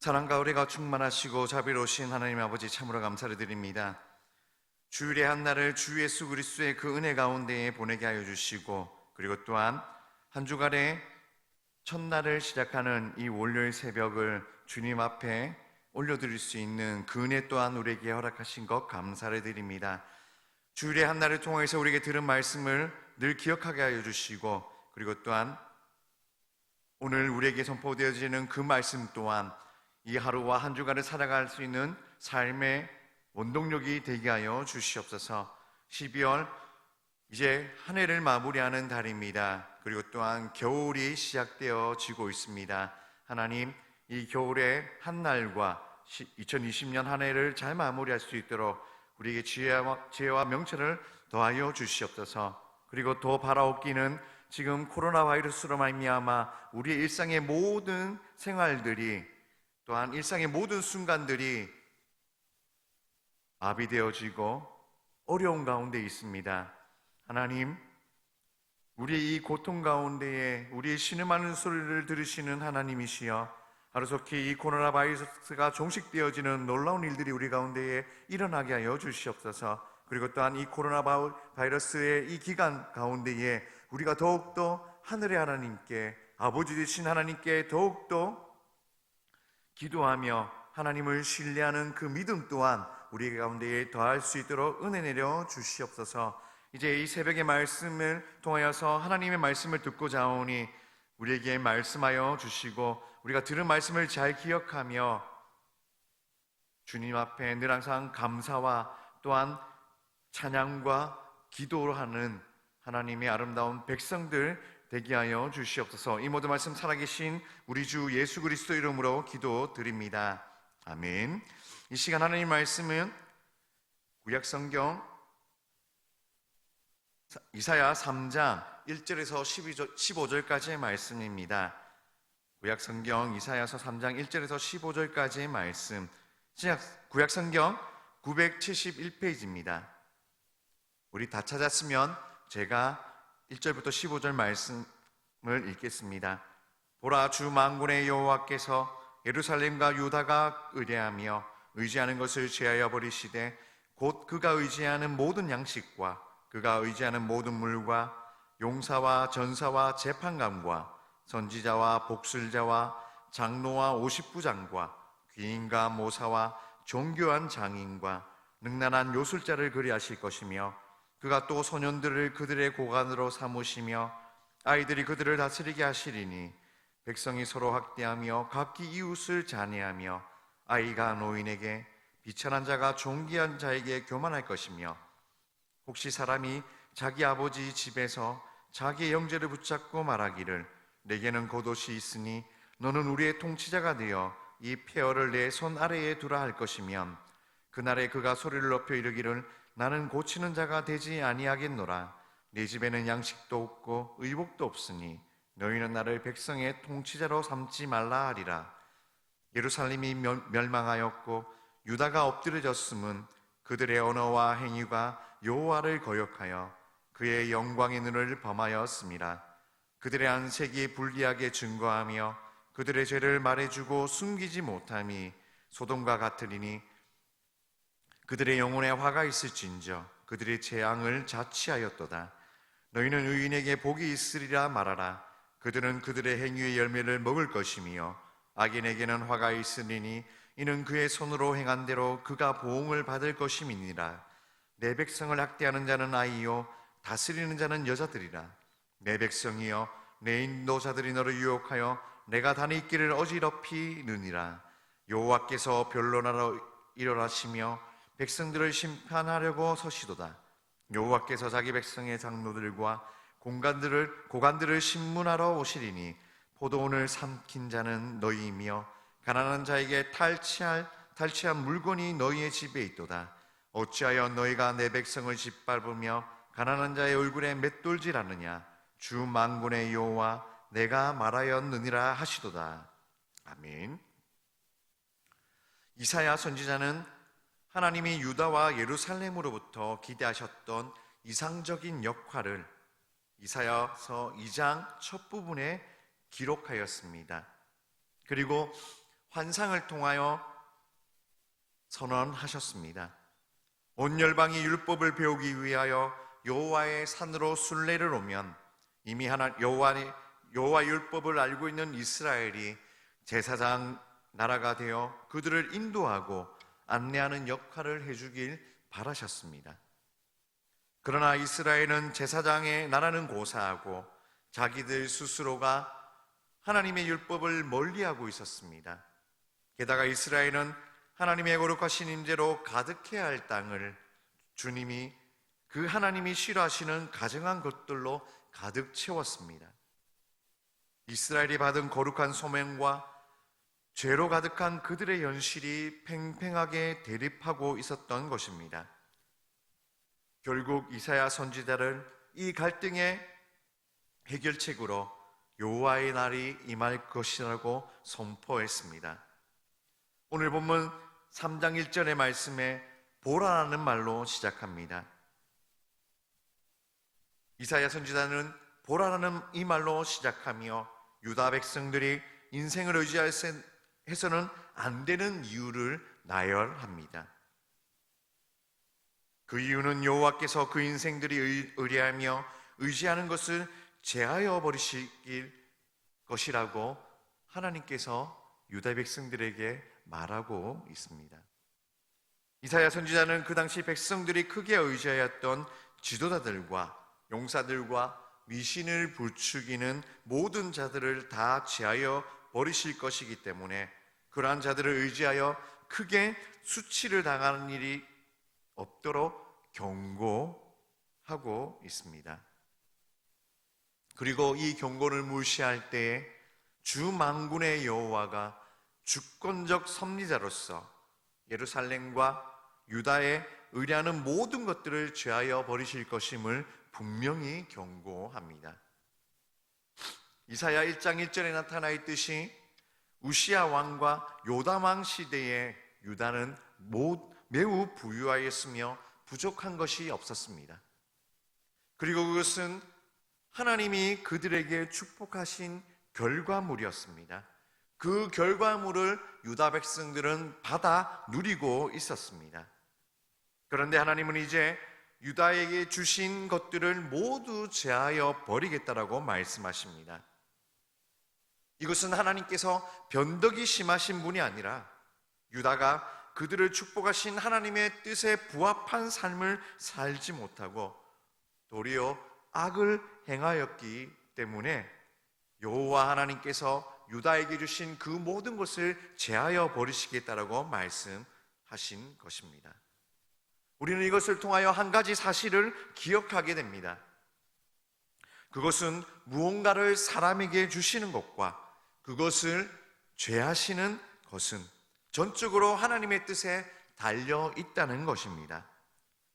사랑과 의뢰가 충만하시고 자비로우신 하나님 아버지 참으로 감사를 드립니다. 주일의 한 날을 주 예수 그리스도의 그 은혜 가운데에 보내게 하여 주시고 그리고 또한 한 주간의 첫날을 시작하는 이 월요일 새벽을 주님 앞에 올려드릴 수 있는 그 은혜 또한 우리에게 허락하신 것 감사를 드립니다. 주일의 한 날을 통해서 우리에게 들은 말씀을 늘 기억하게 하여 주시고 그리고 또한 오늘 우리에게 선포되어지는 그 말씀 또한 이 하루와 한 주간을 살아갈 수 있는 삶의 원동력이 되게 하여 주시옵소서. 12월 이제 한 해를 마무리하는 달입니다. 그리고 또한 겨울이 시작되어지고 있습니다. 하나님, 이 겨울의 한 날과 2020년 한 해를 잘 마무리할 수 있도록 우리에게 지혜와, 지혜와 명철을 더하여 주시옵소서. 그리고 더 바라옵기는 지금 코로나 바이러스로 말미암아 우리의 일상의 모든 생활들이 또한 일상의 모든 순간들이 마비되어지고 어려운 가운데 있습니다. 하나님, 우리 이 고통 가운데에 우리의 신음하는 소리를 들으시는 하나님이시여 하루속히 이 코로나 바이러스가 종식되어지는 놀라운 일들이 우리 가운데에 일어나게 하여 주시옵소서. 그리고 또한 이 코로나 바이러스의 이 기간 가운데에 우리가 더욱더 하늘의 하나님께 아버지 되신 하나님께 더욱더 기도하며 하나님을 신뢰하는 그 믿음 또한 우리 가운데에 더할 수 있도록 은혜 내려 주시옵소서. 이제 이 새벽의 말씀을 통하여서 하나님의 말씀을 듣고자 하오니 우리에게 말씀하여 주시고 우리가 들은 말씀을 잘 기억하며 주님 앞에 늘 항상 감사와 또한 찬양과 기도를 하는 하나님의 아름다운 백성들 되게 하여 주시옵소서. 이 모든 말씀 살아계신 우리 주 예수 그리스도 이름으로 기도드립니다. 아멘. 이 시간 하나님 말씀은 구약 성경 이사야 3장 1절에서 15절까지의 말씀입니다. 구약 성경 이사야서 3장 1절에서 15절까지의 말씀. 구약 성경 971페이지입니다. 우리 다 찾았으면 제가 1절부터 15절 말씀을 읽겠습니다. 보라 주 만군의 여호와께서 예루살렘과 유다가 의뢰하며 의지하는 것을 제하여 버리시되 곧 그가 의지하는 모든 양식과 그가 의지하는 모든 물과 용사와 전사와 재판관과 선지자와 복술자와 장로와 오십부장과 귀인과 모사와 종교한 장인과 능란한 요술자를 그리하실 것이며 그가 또 소년들을 그들의 고관으로 삼으시며 아이들이 그들을 다스리게 하시리니 백성이 서로 학대하며 각기 이웃을 잔해하며 아이가 노인에게 비천한 자가 존귀한 자에게 교만할 것이며 혹시 사람이 자기 아버지 집에서 자기의 영제를 붙잡고 말하기를 내게는 겉옷이 있으니 너는 우리의 통치자가 되어 이 폐허를 내 손 아래에 두라 할 것이면 그날에 그가 소리를 높여 이르기를 나는 고치는 자가 되지 아니하겠노라 내 집에는 양식도 없고 의복도 없으니 너희는 나를 백성의 통치자로 삼지 말라 하리라 예루살렘이 멸망하였고 유다가 엎드려졌음은 그들의 언어와 행위가 여호와를 거역하여 그의 영광의 눈을 범하였습니다. 그들의 안색이 불리하게 증거하며 그들의 죄를 말해주고 숨기지 못함이 소돔과 같으리니 그들의 영혼에 화가 있을진저 그들의 재앙을 자치하였도다. 너희는 의인에게 복이 있으리라 말하라. 그들은 그들의 행위의 열매를 먹을 것이며 악인에게는 화가 있으리니 이는 그의 손으로 행한 대로 그가 보응을 받을 것임이니라. 내 백성을 학대하는 자는 아이요 다스리는 자는 여자들이라. 내 백성이여 내 인도자들이 너를 유혹하여 내가 다니 길을 어지럽히 느니라. 여호와께서 변론하러 일어나시며 백성들을 심판하려고 서시도다. 여호와께서 자기 백성의 장로들과 공간들을 고관들을 신문하러 오시리니 포도원을 삼킨 자는 너희이며 가난한 자에게 탈취할 탈취한 물건이 너희의 집에 있도다. 어찌하여 너희가 내 백성을 짓밟으며 가난한 자의 얼굴에 맷돌질하느냐? 주 만군의 여호와 내가 말하였느니라 하시도다. 아멘. 이사야 선지자는 하나님이 유다와 예루살렘으로부터 기대하셨던 이상적인 역할을 이사야서 2장 첫 부분에 기록하였습니다. 그리고 환상을 통하여 선언하셨습니다. 온 열방이 율법을 배우기 위하여 여호와의 산으로 순례를 오면 이미 하나 여호와의 여호와 율법을 알고 있는 이스라엘이 제사장 나라가 되어 그들을 인도하고 안내하는 역할을 해주길 바라셨습니다. 그러나 이스라엘은 제사장의 나라는 고사하고 자기들 스스로가 하나님의 율법을 멀리하고 있었습니다. 게다가 이스라엘은 하나님의 거룩하신 임재로 가득해야 할 땅을 주님이 그 하나님이 싫어하시는 가증한 것들로 가득 채웠습니다. 이스라엘이 받은 거룩한 소명과 죄로 가득한 그들의 현실이 팽팽하게 대립하고 있었던 것입니다. 결국 이사야 선지자를 이 갈등의 해결책으로 여호와의 날이 임할 것이라고 선포했습니다. 오늘 본문 3장 1절의 말씀에 보라라는 말로 시작합니다. 이사야 선지자는 보라라는 이 말로 시작하며 유다 백성들이 인생을 의지 해서는 안 되는 이유를 나열합니다. 그 이유는 여호와께서 그 인생들이 의- 의뢰하며 의지하는 것을 제하여 버리실 것이라고 하나님께서 유다 백성들에게 말하고 있습니다. 이사야 선지자는 그 당시 백성들이 크게 의지하였던 지도자들과 용사들과 미신을 부추기는 모든 자들을 다 제하여 버리실 것이기 때문에 그러한 자들을 의지하여 크게 수치를 당하는 일이 없도록 경고하고 있습니다. 그리고 이 경고를 무시할 때에 주 만군의 여호와가 주권적 섭리자로서 예루살렘과 유다에 의뢰하는 모든 것들을 죄하여 버리실 것임을 분명히 경고합니다. 이사야 1장 1절에 나타나 있듯이 우시아 왕과 요담 왕 시대에 유다는 모- 매우 부유하였으며 부족한 것이 없었습니다. 그리고 그것은 하나님이 그들에게 축복하신 결과물이었습니다. 그 결과물을 유다 백성들은 받아 누리고 있었습니다. 그런데 하나님은 이제 유다에게 주신 것들을 모두 제하여 버리겠다라고 말씀하십니다. 이것은 하나님께서 변덕이 심하신 분이 아니라 유다가 그들을 축복하신 하나님의 뜻에 부합한 삶을 살지 못하고 도리어 악을 행하였기 때문에 여호와 하나님께서 유다에게 주신 그 모든 것을 제하여 버리시겠다라고 말씀하신 것입니다. 우리는 이것을 통하여 한 가지 사실을 기억하게 됩니다. 그것은 무언가를 사람에게 주시는 것과 그것을 죄하시는 것은 전적으로 하나님의 뜻에 달려 있다는 것입니다.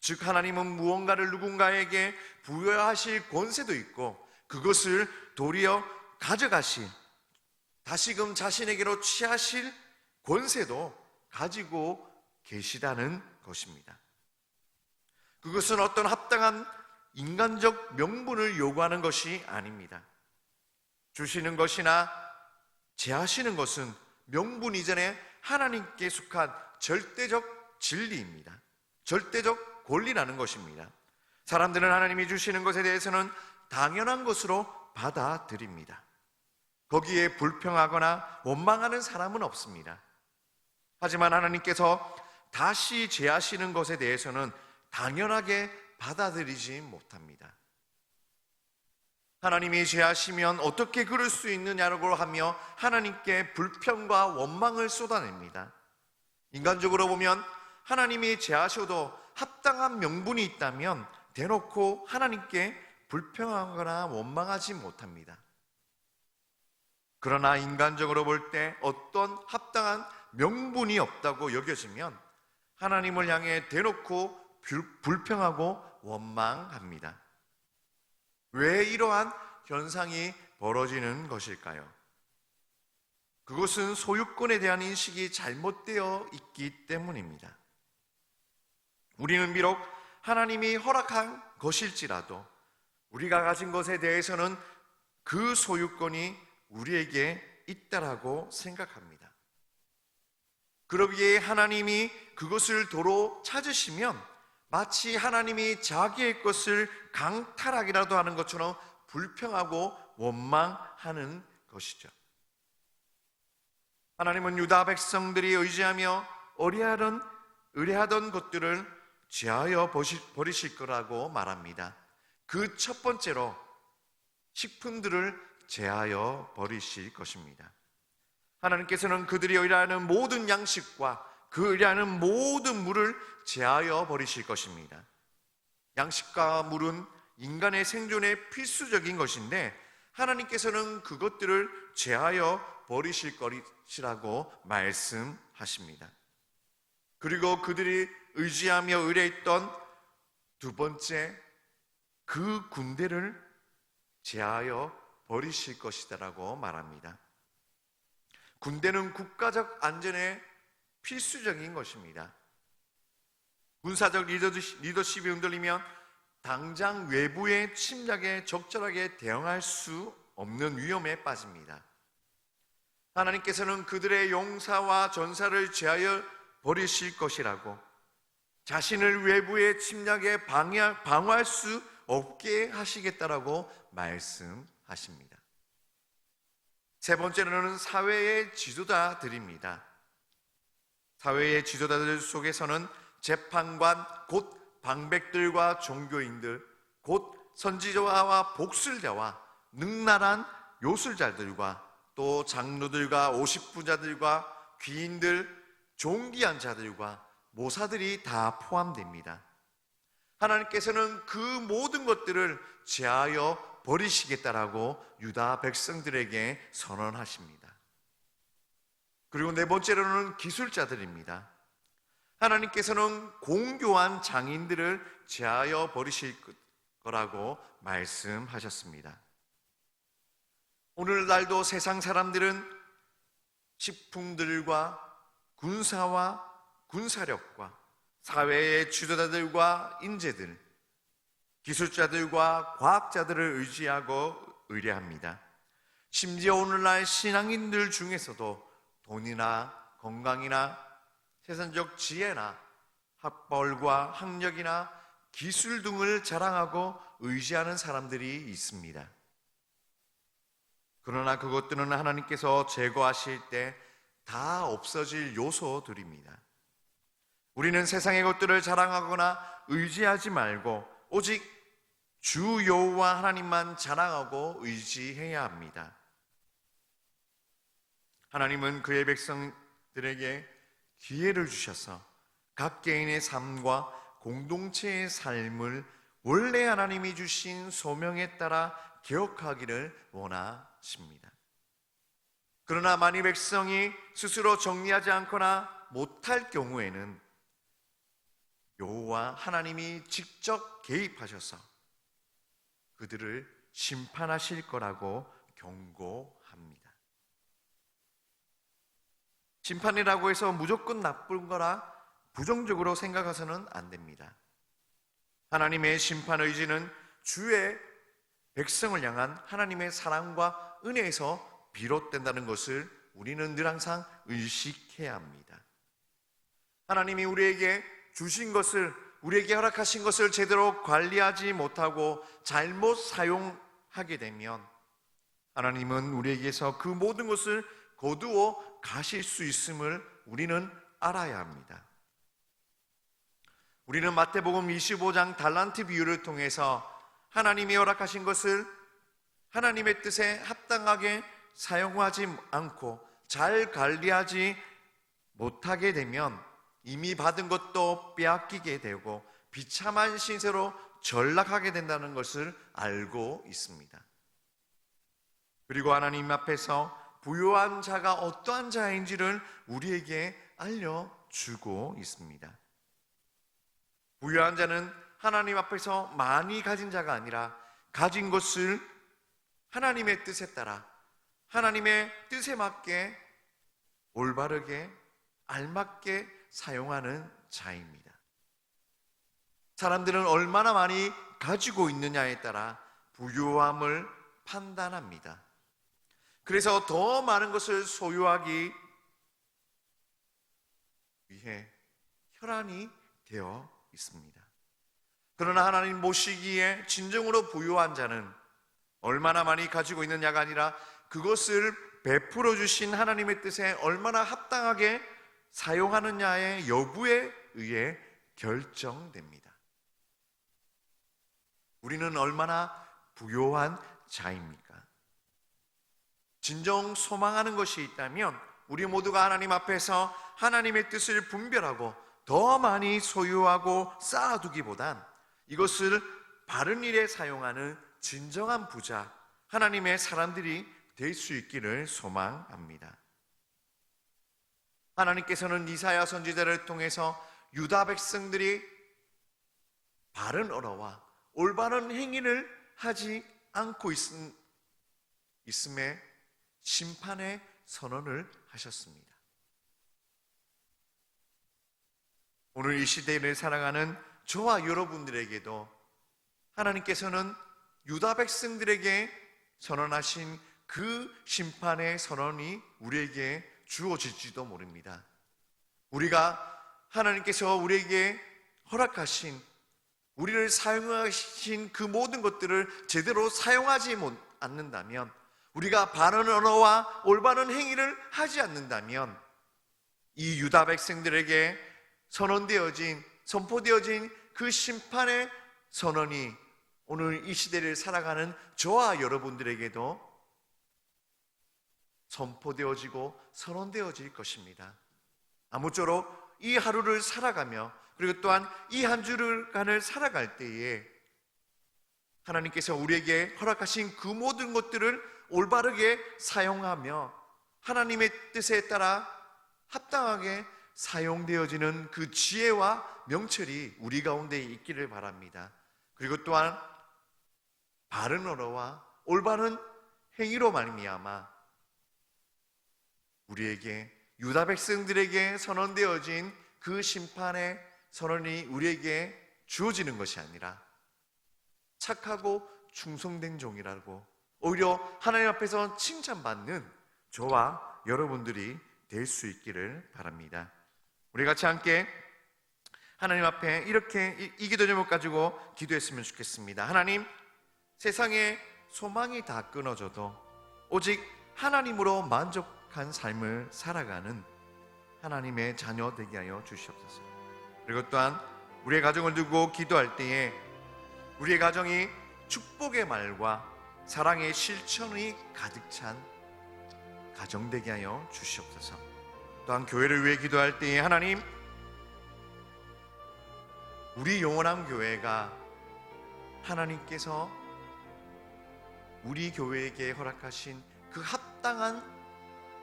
즉, 하나님은 무언가를 누군가에게 부여하실 권세도 있고 그것을 도리어 가져가실, 다시금 자신에게로 취하실 권세도 가지고 계시다는 것입니다. 그것은 어떤 합당한 인간적 명분을 요구하는 것이 아닙니다. 주시는 것이나 제하시는 것은 명분 이전에 하나님께 속한 절대적 진리입니다. 절대적 권리라는 것입니다. 사람들은 하나님이 주시는 것에 대해서는 당연한 것으로 받아들입니다. 거기에 불평하거나 원망하는 사람은 없습니다. 하지만 하나님께서 다시 제하시는 것에 대해서는 당연하게 받아들이지 못합니다. 하나님이 제하시면 어떻게 그럴 수 있느냐고 하며 하나님께 불평과 원망을 쏟아냅니다. 인간적으로 보면 하나님이 제하셔도 합당한 명분이 있다면 대놓고 하나님께 불평하거나 원망하지 못합니다. 그러나 인간적으로 볼 때 어떤 합당한 명분이 없다고 여겨지면 하나님을 향해 대놓고 불- 불평하고 원망합니다. 왜 이러한 현상이 벌어지는 것일까요? 그것은 소유권에 대한 인식이 잘못되어 있기 때문입니다. 우리는 비록 하나님이 허락한 것일지라도 우리가 가진 것에 대해서는 그 소유권이 우리에게 있다라고 생각합니다. 그러기에 하나님이 그것을 도로 찾으시면 마치 하나님이 자기의 것을 강탈하기라도 하는 것처럼 불평하고 원망하는 것이죠. 하나님은 유다 백성들이 의지하며 의뢰하던, 의뢰하던 것들을 제하여 버리실 거라고 말합니다. 그 첫 번째로 식품들을 제하여 버리실 것입니다. 하나님께서는 그들이 의뢰하는 모든 양식과 그 의뢰하는 모든 물을 제하여 버리실 것입니다. 양식과 물은 인간의 생존에 필수적인 것인데 하나님께서는 그것들을 제하여 버리실 것이라고 말씀하십니다. 그리고 그들이 의지하며 의뢰했던 두 번째 그 군대를 제하여 버리실 것이다라고 말합니다. 군대는 국가적 안전에 필수적인 것입니다. 군사적 리더십- 리더십이 흔들리면 당장 외부의 침략에 적절하게 대응할 수 없는 위험에 빠집니다. 하나님께서는 그들의 용사와 전사를 제하여 버리실 것이라고 자신을 외부의 침략에 방어할 수 없게 하시겠다라고 말씀하십니다. 세 번째로는 사회의 지도자들입니다. 사회의 지도자들 속에서는 재판관, 곧 방백들과 종교인들, 곧 선지자와 복술자와 능란한 요술자들과 또 장로들과 오십부자들과 귀인들, 종기한 자들과 모사들이 다 포함됩니다. 하나님께서는 그 모든 것들을 제하여 버리시겠다라고 유다 백성들에게 선언하십니다. 그리고 네 번째로는 기술자들입니다. 하나님께서는 공교한 장인들을 제하여 버리실 거라고 말씀하셨습니다. 오늘날도 세상 사람들은 식품들과 군사와 군사력과 사회의 지도자들과 인재들, 기술자들과 과학자들을 의지하고 의뢰합니다. 심지어 오늘날 신앙인들 중에서도 돈이나 건강이나 세상적 지혜나 학벌과 학력이나 기술 등을 자랑하고 의지하는 사람들이 있습니다. 그러나 그것들은 하나님께서 제거하실 때 다 없어질 요소들입니다. 우리는 세상의 것들을 자랑하거나 의지하지 말고 오직 주 여호와 하나님만 자랑하고 의지해야 합니다. 하나님은 그의 백성들에게 기회를 주셔서 각 개인의 삶과 공동체의 삶을 원래 하나님이 주신 소명에 따라 개혁하기를 원하십니다. 그러나 만일 백성이 스스로 정리하지 않거나 못할 경우에는 여호와 하나님이 직접 개입하셔서 그들을 심판하실 거라고 경고합니다. 심판이라고 해서 무조건 나쁜 거라 부정적으로 생각해서는 안 됩니다. 하나님의 심판 의지는 주의 백성을 향한 하나님의 사랑과 은혜에서 비롯된다는 것을 우리는 늘 항상 의식해야 합니다. 하나님이 우리에게 주신 것을 우리에게 허락하신 것을 제대로 관리하지 못하고 잘못 사용하게 되면 하나님은 우리에게서 그 모든 것을 거두어 가실 수 있음을 우리는 알아야 합니다. 우리는 마태복음 25장 달란트 비유를 통해서 하나님이 허락하신 것을 하나님의 뜻에 합당하게 사용하지 않고 잘 관리하지 못하게 되면 이미 받은 것도 빼앗기게 되고 비참한 신세로 전락하게 된다는 것을 알고 있습니다. 그리고 하나님 앞에서 부유한 자가 어떠한 자인지를 우리에게 알려주고 있습니다. 부유한 자는 하나님 앞에서 많이 가진 자가 아니라 가진 것을 하나님의 뜻에 따라 하나님의 뜻에 맞게 올바르게 알맞게 사용하는 자입니다. 사람들은 얼마나 많이 가지고 있느냐에 따라 부유함을 판단합니다. 그래서 더 많은 것을 소유하기 위해 혈안이 되어 있습니다. 그러나 하나님 모시기에 진정으로 부유한 자는 얼마나 많이 가지고 있느냐가 아니라 그것을 베풀어 주신 하나님의 뜻에 얼마나 합당하게 사용하느냐의 여부에 의해 결정됩니다. 우리는 얼마나 부요한 자입니까? 진정 소망하는 것이 있다면 우리 모두가 하나님 앞에서 하나님의 뜻을 분별하고 더 많이 소유하고 쌓아두기보단 이것을 바른 일에 사용하는 진정한 부자, 하나님의 사람들이 될 수 있기를 소망합니다. 하나님께서는 이사야 선지자를 통해서 유다 백성들이 바른 언어와 올바른 행위를 하지 않고 있음, 있음에 심판의 선언을 하셨습니다. 오늘 이 시대를 살아가는 저와 여러분들에게도 하나님께서는 유다 백성들에게 선언하신 그 심판의 선언이 우리에게 주어질지도 모릅니다. 우리가 하나님께서 우리에게 허락하신 우리를 사용하신 그 모든 것들을 제대로 사용하지 못 않는다면 우리가 바른 언어와 올바른 행위를 하지 않는다면 이 유다 백성들에게 선언되어진 선포되어진 그 심판의 선언이 오늘 이 시대를 살아가는 저와 여러분들에게도 선포되어지고 선언되어질 것입니다. 아무쪼록 이 하루를 살아가며 그리고 또한 이 한 주간을 살아갈 때에 하나님께서 우리에게 허락하신 그 모든 것들을 올바르게 사용하며 하나님의 뜻에 따라 합당하게 사용되어지는 그 지혜와 명철이 우리 가운데 있기를 바랍니다. 그리고 또한 바른 언어와 올바른 행위로 말미암아 우리에게 유다 백성들에게 선언되어진 그 심판의 선언이 우리에게 주어지는 것이 아니라 착하고 충성된 종이라고 오히려 하나님 앞에서 칭찬받는 저와 여러분들이 될 수 있기를 바랍니다. 우리 같이 함께 하나님 앞에 이렇게 이, 이 기도 제목 가지고 기도했으면 좋겠습니다. 하나님, 세상에 소망이 다 끊어져도 오직 하나님으로 만족한 삶을 살아가는 하나님의 자녀 되게 하여 주시옵소서. 그리고 또한 우리의 가정을 두고 기도할 때에 우리의 가정이 축복의 말과 사랑의 실천이 가득 찬 가정 되게 하여 주시옵소서. 또한 교회를 위해 기도할 때에 하나님 우리 영원한 교회가 하나님께서 우리 교회에게 허락하신 그 합당한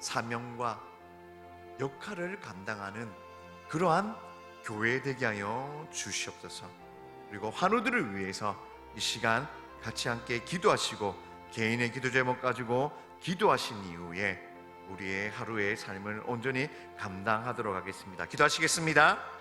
사명과 역할을 감당하는 그러한 교회 되게 하여 주시옵소서. 그리고 환우들을 위해서 이 시간 같이 함께 기도하시고 개인의 기도 제목 가지고 기도하신 이후에 우리의 하루의 삶을 온전히 감당하도록 하겠습니다. 기도하시겠습니다.